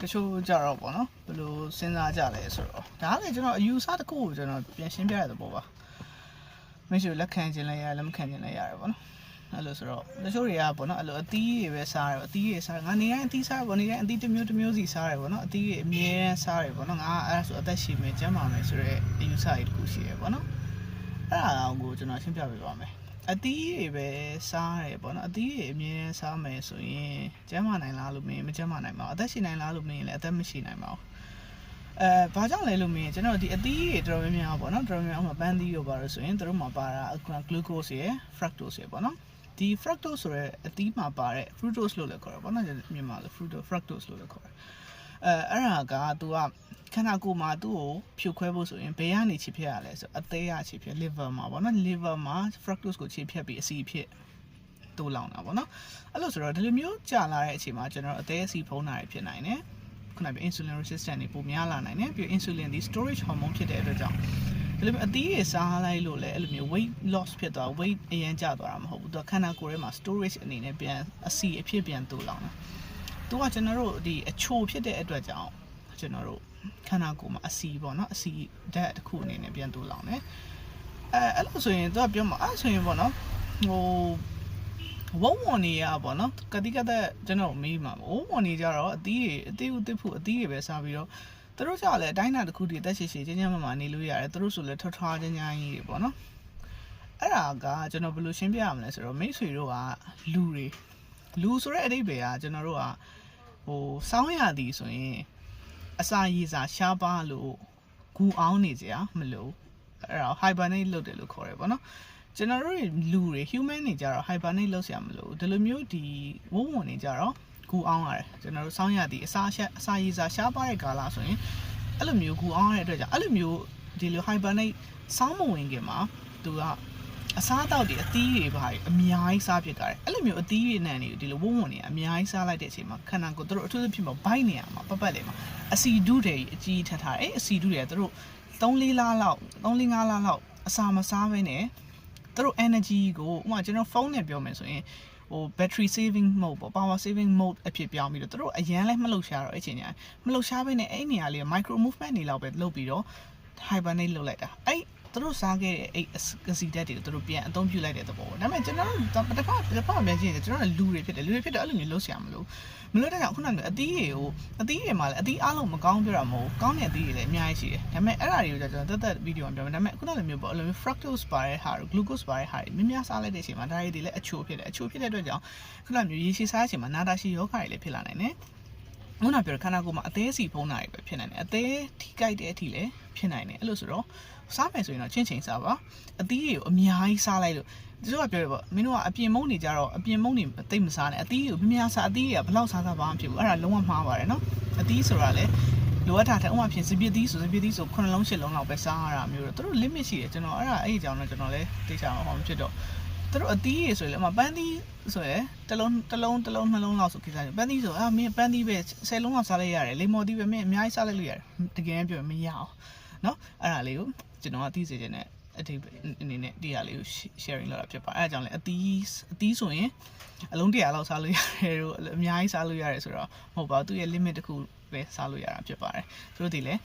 တချို့ကြတော့ပေါ့နော်ဘယ်လိုစဉ်းစားကြလဲဆိုတော့ဒါကလည်းကျွန်တော်အယူဆတစ်ခုကိုကျွန်တော်ပြန်ရှင်းပြရတဲ့ပုံပါမိတ်ဆွေလက်ခံခြင်းလည်းရတယ်လက်မခံခြင်းလည်းရတယ်ပေါ့နော်အဲ့လိုဆိုတော့တချို့တွေကပေါ့နော်အဲ့လိုအသီးတွေပဲစားတယ်ပေါ့အသီးတွေစားငါနေတိုင်းအသီးစားပေါ့နေတိုင်းအသီးတစ်မျိုးတစ်မျိုးစီစားတယ်ပေါ့နော်အသီးတွေအမြဲတမ်းစားတယ်ပေါ့နော်ငါအဲ့ဒါဆိုအသက်ရှင်မယ်ကျန်းမာမယ်ဆိုတော့အယူဆကြီးတစ်ခုရှိရပေါ့နော်အဲ့ဒါကိုကျွန်တော်ရှင်းပြပေးပါမယ် အသီးတွေပဲစားတယ်ပေါ့နော်အသီးတွေအမြဲတမ်းစားမယ်ဆိုရင်ကျန်းမာနိုင်လားလို့မင်းမကျန်းမာနိုင်ပါဘူးအသက်ရှင်နိုင်လားလို့မင်းလည်းအသက်မရှိနိုင်ပါဘူးအဲဘာကြောင့်လဲလို့မင်းကျွန်တော်ဒီအသီးတွေတော်တော်များများပေါ့နော်တော်တော်များများဥပမာပန်းသီးရောပါလို့ဆိုရင်တို့မှာပါတာ glucose ရယ် fructose ရယ်ပေါ့နော်ဒီ fructose ဆိုရဲအသီးမှာပါတဲ့ fructose လို့လည်းခေါ်တယ်ပေါ့နော်မြန်မာလို fructose fructose လို့လည်းခေါ်တယ် အဲအဲ့ဒါက तू ကခန္ဓာကိုယ်မှာသူ့ကိုဖြုတ်ခွဲဖို့ဆိုရင်ဘယ်ကနေခြေဖြတ်ရလဲဆိုအသေးရခြေဖြတ် liver မှာပေါ့နော် liver မှာ fructose ကိုခြေဖြတ်ပြီးအဆီဖြစ်တိုးလောင်တာပေါ့နော်အဲ့လိုဆိုတော့ဒီလိုမျိုးကြာလာတဲ့အချိန်မှာကျွန်တော်အသေးအဆီဖုံးတာတွေဖြစ်နိုင်တယ်ခုနက insulin resistant တွေပိုများလာနိုင်တယ်ပြီး insulin ဒီ storage hormone ဖြစ်တဲ့အတွက်ကြောင့်ဒီလိုမျိုးအသီးတွေစားလိုက်လို့လည်းအဲ့လိုမျိုး weight loss ဖြစ်သွား weight အရင်ကျသွားတာမဟုတ်ဘူးသူကခန္ဓာကိုယ်ထဲမှာ storage အနေနဲ့ပြန်အဆီအဖြစ်ပြန်တိုးလောင်တာ သူကကျွန်တော်တို့ဒီအချိုဖြစ်တဲ့အတွက်ကြောင့်ကျွန်တော်တို့ခန္ဓာကိုယ်မှာအဆီပေါ့နော်အဆီဓာတ်တစ်ခုအနေနဲ့ပြန်တိုးလောင်တယ်အဲအဲ့လိုဆိုရင်သူကပြောမှာအဲ့ဆိုရင်ပေါ့နော်ဟိုဝုံဝွန်နေရပေါ့နော်ကတိကသက်ကျွန်တော်မေးမှာဝုံဝွန်နေကြတော့အသီးတွေအသေးဦးတစ်ဖူအသီးတွေပဲစားပြီးတော့သူတို့ကြောင့်လည်းအတိုင်းအတာတစ်ခုတည်းတက်ရှိရှိချင်းချင်းမမနေလို့ရတယ်သူတို့ဆိုလည်းထွားထွားချင်းချင်းကြီးတွေပေါ့နော်အဲ့ဒါကကျွန်တော်ဘယ်လိုရှင်းပြရမလဲဆိုတော့မိတ်ဆွေတို့ကလူတွေ လူဆိုတဲ့အဓိပ္ပာယ်ကကျွန်တော်တို့ကဟိုစောင်းရသည်ဆိုရင်အစာရည်စာရှားပါလို့ဂူအောင်နေကြမလို့အဲ့ဒါ hibernate လုပ်တယ်လို့ခေါ်တယ်ပေါ့နော်ကျွန်တော်တို့လူတွေ human တွေကြတော့ hibernate လုပ်ဆရာမလို့ဒီလိုမျိုးဒီဝုန်းဝုန်းနေကြတော့ဂူအောင်ရတယ်ကျွန်တော်တို့စောင်းရသည်အစာရှာအစာရည်စာရှားပါတဲ့ကာလဆိုရင်အဲ့လိုမျိုးဂူအောင်ရတဲ့အတွက်ကြောင့်အဲ့လိုမျိုးဒီလို hibernate စောင်းမဝင်ခင်မှာသူက အစားအသောက်တွေအသီးတွေပါအများကြီးစားဖြစ်ကြတယ်အဲ့လိုမျိုးအသီးတွေနဲ့နေဒီလိုဝုန်းဝုန်းနေအများကြီးစားလိုက်တဲ့အချိန်မှာခန္ဓာကိုယ်တို့အထူးသဖြင့်ဘိုက်နေရမှာပတ်ပတ်လေမှာအစီဒုတွေအကြီးထပ်ထားတယ်အဲ့အစီဒုတွေကတို့3-4လလောက်3-5လလောက်အစာမစားဘဲနဲ့တို့ energy ကိုဥပမာကျွန်တော်ဖုန်းနဲ့ပြောမယ်ဆိုရင်ဟို battery saving mode ပေါ့ power saving mode အဖြစ်ပြောင်းပြီးတော့တို့အရန်လဲမလှုပ်ရှားတော့အဲ့ချိန်ညာမလှုပ်ရှားဘဲနဲ့အဲ့နေရာလေး micro movement နေလောက်ပဲလုပ်ပြီးတော့ hibernate လုပ်လိုက်တာအဲ့ သူတို့စားခဲ့တဲ့အဲ့ကစီတက်တွေကိုသူတို့ပြန်အသုံးပြုလိုက်တဲ့သဘောပေါ့ဒါပေမဲ့ကျွန်တော်တို့တစ်ခါတစ်ခါမြန်ချင်းကျွန်တော်တို့လူတွေဖြစ်တယ်လူတွေဖြစ်တယ်အဲ့လိုမျိုးလုပ်ဆရာမလို့မလို့တဲ့ကြောင့်ခုနကအသီးတွေကိုအသီးတွေမှာလည်းအသီးအားလုံးမကောင်းပြတာမဟုတ်ကောင်းတဲ့အသီးတွေလည်းအများကြီးရှိတယ်ဒါပေမဲ့အဲ့ဒါတွေကိုကျွန်တော်တက်တက်ဗီဒီယိုမှာပြောမယ်ဒါပေမဲ့ခုနလိုမျိုးပေါ့အဲ့လိုမျိုး fructose ပါတဲ့ဟာတို့ glucose ပါတဲ့ဟာတွေများများစားလိုက်တဲ့အချိန်မှာဒါတွေလည်းအချိုဖြစ်တယ်အချိုဖြစ်တဲ့အတွက်ကြောင့်ခုနမျိုးရေရှည်စားတဲ့အချိန်မှာနာတာရှိယောဂတွေလည်းဖြစ်လာနိုင်တယ်ခုနပြောခန္ဓာကိုယ်မှာအသေးစီဖုံးတာတွေပဲဖြစ်နိုင်တယ်အသေးထိကြိုက်တဲ့အထိလည်း ဖြစ်နိုင်တယ်အဲ့လိုဆိုတော့စားမယ်ဆိုရင်တော့ချင်းချင်းစားပါအသီးတွေကိုအများကြီးစားလိုက်လို့သူတို့ကပြောရပေါ့မင်းတို့ကအပြင်မုံနေကြတော့အပြင်မုံနေတိတ်မစားနဲ့အသီးကိုများများစားအသီးတွေကဘလောက်စားစားဘာမှမဖြစ်ဘူးအဲ့ဒါလုံးဝမှားပါတယ်နော်အသီးဆိုတာလေလိုအပ်တာတဲ့ဥမာဖြင့်စပစ်သီးဆိုစပစ်သီးဆို9လုံး10လုံးလောက်ပဲစားရတာမျိုးတော့သူတို့ limit ရှိတယ်ကျွန်တော်အဲ့ဒါအဲ့ဒီကြောင့်တော့ကျွန်တော်လည်းသိချင်အောင်မဖြစ်တော့သူတို့အသီးရေဆိုရင်လည်းအမပန်းသီးဆိုရယ်တစ်လုံးတစ်လုံးတစ်လုံးနှလုံးလောက်ဆိုကိစ္စပန်းသီးဆိုအာမင်းပန်းသီးပဲ10လုံးလောက်စားလိုက်ရတယ်လေမော်သီးပဲမင်းအများကြီးစားလိုက်လို့ရတယ်တကယ်ပြောမရအောင် နော်အဲ့ဒါလေးကိုကျွန်တော်ကသိစေချင်တဲ့အတိအနေနဲ့တရားလေးကို sharing လုပ်တာဖြစ်ပါတယ်အဲဒါကြောင့်လည်းအသီးအသီးဆိုရင်အလုံး100လောက်စားလို့ရတယ်တို့အများကြီးစားလို့ရတယ်ဆိုတော့မဟုတ်ပါဘူးသူရဲ့ limit တစ်ခုပဲစားလို့ရတာဖြစ်ပါတယ်သူတို့ဒီလည်း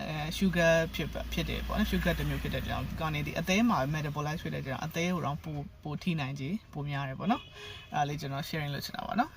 အဲ sugar ဖြစ်ဖြစ်တယ်ပေါ့နော် sugar တစ်မျိုးဖြစ်တဲ့ကြောင့်ဒီကောင်နေဒီအသေးမှာ metabolize ဖြစ်တဲ့ကြောင့်အသေးကိုတော့ပိုပိုထိနိုင်ကြီးပိုများတယ်ပေါ့နော်အဲဒါလေးကျွန်တော် sharing လုပ်ချင်တာပါနော်